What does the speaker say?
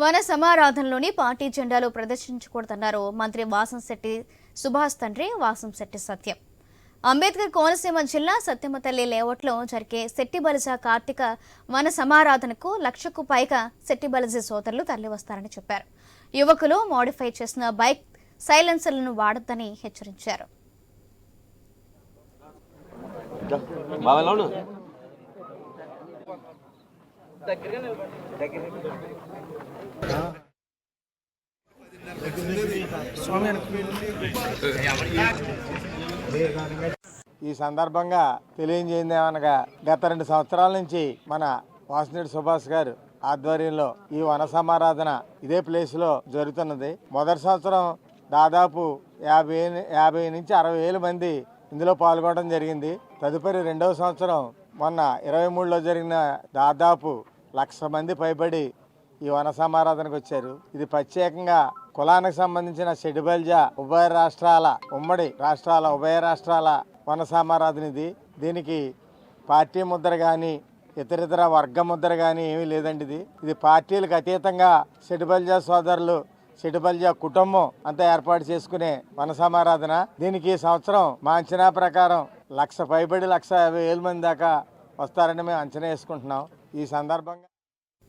వన సమారాధనలోని పార్టీ జెండాలు ప్రదర్శించకూడదన్నారు. మంత్రి వాసంశెట్టి సుభాష్ తండ్రి వాసంశెట్టి సత్యం. అంబేద్కర్ కోనసీమ జిల్లా సత్యమతల్లి లేఅవుట్లో జరిగే శెట్టిబలిజ కార్తీక వన సమారాధనకు లక్షకు పైగా శెట్టిబలిజ సోదరులు తరలివస్తారని చెప్పారు. యువకులు మోడిఫై చేసిన బైక్ సైలెన్సర్లను వాడొద్దని హెచ్చరించారు. దగ్గర ఈ సందర్భంగా తెలియజేయింది ఏమనగా గత రెండు సంవత్సరాల నుంచి మన వాసినేడు సుభాష్ గారు ఆధ్వర్యంలో ఈ వన సమారాధన ఇదే ప్లేస్లో జరుగుతున్నది. మొదటి సంవత్సరం దాదాపు యాభై యాభై నుంచి అరవై వేల మంది ఇందులో పాల్గొనడం జరిగింది. తదుపరి రెండవ సంవత్సరం మొన్న ఇరవై మూడులో జరిగిన దాదాపు లక్ష మంది పైబడి ఈ వన సమారాధనకు వచ్చారు. ఇది ప్రత్యేకంగా కులానికి సంబంధించిన షెడ్యూల్జ ఉభయ రాష్ట్రాల ఉమ్మడి రాష్ట్రాల ఉభయ రాష్ట్రాల వన సమారాధన ఇది దీనికి పార్టీ ముద్ర కానీ ఇతరితర వర్గ ముద్ర కానీ ఏమీ లేదండి ఇది ఇది పార్టీలకు అతీతంగా షెడ్బల్జా సోదరులు షెడ్బల్జా కుటుంబం అంతా ఏర్పాటు చేసుకునే వన సమారాధన. దీనికి ఈ సంవత్సరం మా అంచనా ప్రకారం లక్ష పైబడి లక్ష యాభై వేల మంది దాకా వస్తారని మేము అంచనా వేసుకుంటున్నాం. ఈ సందర్భంగా